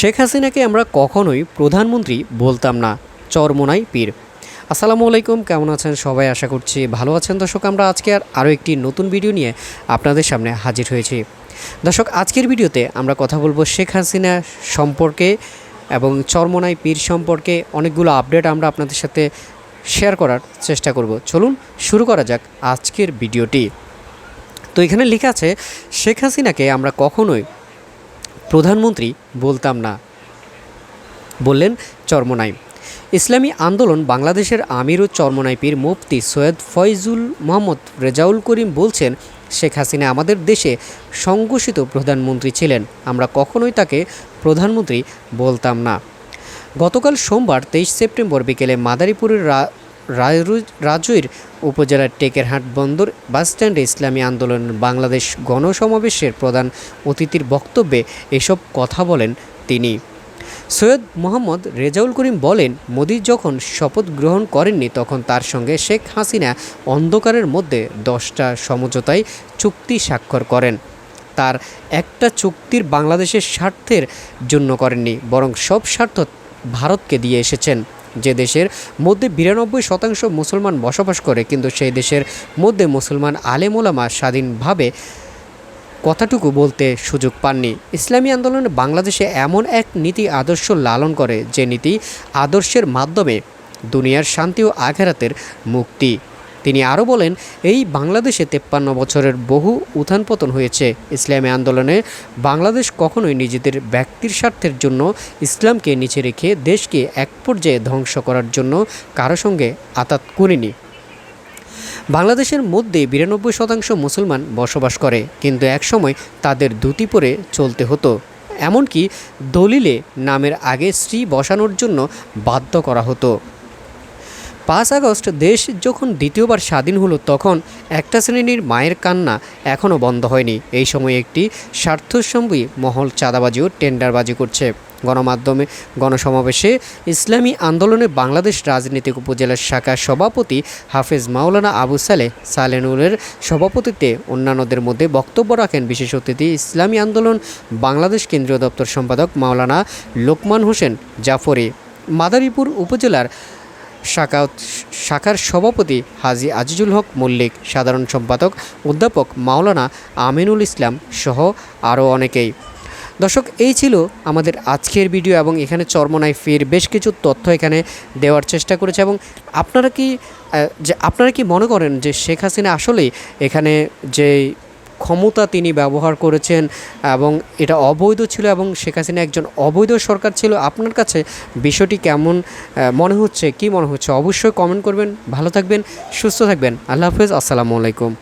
শেখ হাসিনাকে আমরা কখনোই প্রধানমন্ত্রী বলতাম না, চরমোনাই পীর। আসসালামু আলাইকুম, কেমন আছেন সবাই? আশা করছি ভালো আছেন। দর্শক, আমরা আজকে আর আরও একটি নতুন ভিডিও নিয়ে আপনাদের সামনে হাজির হয়েছি। দর্শক, আজকের ভিডিওতে আমরা কথা বলব শেখ হাসিনা সম্পর্কে এবং চরমোনাই পীর সম্পর্কে। অনেকগুলো আপডেট আমরা আপনাদের সাথে শেয়ার করার চেষ্টা করব। চলুন, শুরু করা যাক আজকের ভিডিওটি। তো এখানে লেখা আছে, শেখ হাসিনাকে আমরা কখনোই প্রধানমন্ত্রী বলতাম না। বললেন চরমনাই। ইসলামী আন্দোলন বাংলাদেশের আমির ও চরমনাই পীর মুফতি সৈয়দ ফয়জুল মোহাম্মদ রেজাউল করিম বলছেন, শেখ হাসিনা আমাদের দেশে সংঘোষিত প্রধানমন্ত্রী ছিলেন। আমরা কখনোই তাকে প্রধানমন্ত্রী বলতাম না। গতকাল সোমবার তেইশ সেপ্টেম্বর বিকেলে মাদারীপুরের রা- রায়রু- রাজৈর উপজেলার টেকেরহাট বন্দর বাসস্ট্যান্ডে ইসলামী আন্দোলন বাংলাদেশ গণসমাবেশের প্রধান অতিথির বক্তব্যে এসব কথা বলেন তিনি। সৈয়দ মোহাম্মদ রেজাউল করিম বলেন, মোদি যখন শপথ গ্রহণ করেননি তখন তার সঙ্গে শেখ হাসিনা অন্ধকারের মধ্যে দশটা সমঝোতায় চুক্তি স্বাক্ষর করেন। তার একটা চুক্তির বাংলাদেশের স্বার্থের জন্য করেননি, বরং সব স্বার্থ ভারতকে দিয়ে এসেছেন। যে দেশের মধ্যে বিরানব্বই শতাংশ মুসলমান বসবাস করে, কিন্তু সেই দেশের মধ্যে মুসলমান আলেমোলামা স্বাধীনভাবে কথাটুকু বলতে সুযোগ পাননি। ইসলামী আন্দোলন বাংলাদেশে এমন এক নীতি আদর্শ লালন করে, যে নীতি আদর্শের মাধ্যমে দুনিয়ার শান্তি ও আঘারাতের মুক্তি। তিনি আরও বলেন, এই বাংলাদেশে তেপ্পান্ন বছরের বহু উত্থান পতন হয়েছে। ইসলামী আন্দোলনে বাংলাদেশ কখনোই নিজেদের ব্যক্তির স্বার্থের জন্য ইসলামকে নিচে রেখে দেশকে এক পর্যায়ে ধ্বংস করার জন্য কারও সঙ্গে আতাত করেনি। বাংলাদেশের মধ্যে বিরানব্বই শতাংশ মুসলমান বসবাস করে, কিন্তু একসময় তাদের ধুতি পরে চলতে হতো। এমনকি দলিলে নামের আগে স্ত্রী বসানোর জন্য বাধ্য করা হতো। পাঁচ আগস্ট দেশ যখন দ্বিতীয়বার স্বাধীন হলো তখন একটা শ্রেণির মায়ের কান্না এখনও বন্ধ হয়নি। এই সময় একটি স্বার্থসম্বী মহল চাঁদাবাজি ও টেন্ডারবাজি করছে। গণমাধ্যমে গণসমাবেশে ইসলামী আন্দোলনে বাংলাদেশ রাজনৈতিক উপজেলার শাখার সভাপতি হাফেজ মাওলানা আবু সালেহ সালেনুলের সভাপতিত্বে অন্যান্যদের মধ্যে বক্তব্য রাখেন বিশেষ অতিথি ইসলামী আন্দোলন বাংলাদেশ কেন্দ্রীয় দপ্তর সম্পাদক মাওলানা লোকমান হোসেন জাফরি। মাদারীপুর উপজেলার শাখা শাখার সভাপতি হাজি আজিজুল হক মল্লিক, সাধারণ সম্পাদক অধ্যাপক মাওলানা আমিনুল ইসলাম সহ আরও অনেকেই। দর্শক, এই ছিল আমাদের আজকের ভিডিও এবং এখানে চর্মনায় ফের বেশ কিছু তথ্য এখানে দেওয়ার চেষ্টা করেছে এবং আপনারা কি যে আপনারা কি মনে করেন যে শেখ হাসিনা আসলেই এখানে যে ক্ষমতা তিনি ব্যবহার করেছেন এবং এটা অবৈধ ছিল এবং শেখ হাসিনা একজন অবৈধ সরকার ছিল। আপনার কাছে বিষয়টি কেমন মনে হচ্ছে, কি মনে হচ্ছে? অবশ্যই কমেন্ট করবেন। ভালো থাকবেন, সুস্থ থাকবেন। আল্লাহ হাফেজ, আসসালামু আলাইকুম।